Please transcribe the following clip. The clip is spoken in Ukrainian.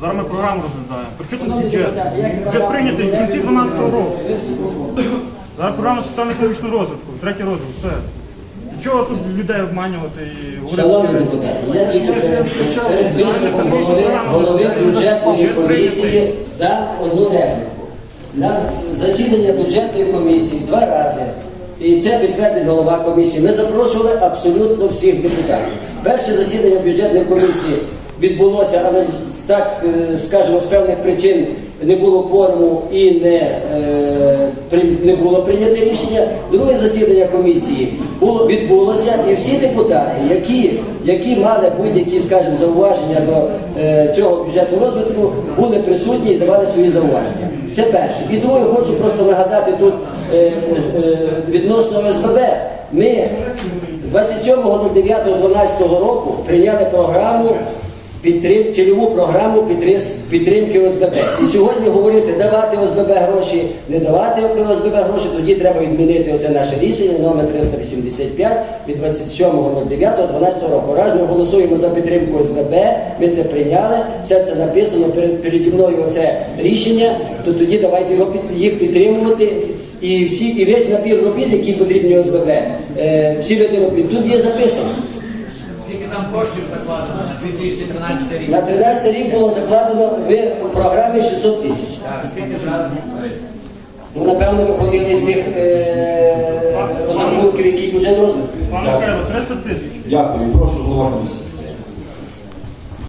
Зараз ми програму розглядаємо. При чому тут бюджет? Бюджет прийнятий в кінці 12 року. Зараз програма соціально-економічного розвитку, третій розділ, все. І Чого тут людей обманювати і Шановні говорити? депутати, я тільки що перед виступом голови, голови бюджетної комісії дав одну репліку. На засідання бюджетної комісії два рази, і це підтвердить голова комісії. Ми запрошували абсолютно всіх депутатів. Перше засідання бюджетної комісії відбулося, але так, е, скажімо, з певних причин не було кворуму і не, е, не було прийнято рішення. Друге засідання комісії було відбулося, і всі депутати, які, які мали будь-які, скажімо, зауваження до е, цього бюджету розвитку, були присутні і давали свої зауваження. Це перше. І друге, хочу просто нагадати тут відносно ОСББ. Ми 27.09.12 року прийняли програму підтрим, цільову програму підтримки ОСББ. І сьогодні говорити, давати ОСББ гроші, не давати ОСББ гроші, тоді треба відмінити оце наше рішення номер 385 від 27.09.12 року. Раз ми голосуємо за підтримку ОСББ, ми це прийняли, все це написано перед, переді мною оце рішення, то тоді давайте його їх підтримувати. І всі, і весь набір робіт, які потрібні ОСББ, е, всі види робіт, тут є записано. Скільки там коштів закладено на 2013 рік? На 13 рік було закладено в програмі 600 тисяч. Так, скільки зараз? Ну, напевно, виходили з тих е, розрахунків, які бюджет розвитку. Пане Михайло, 300 тисяч. Дякую, прошу голова комісії.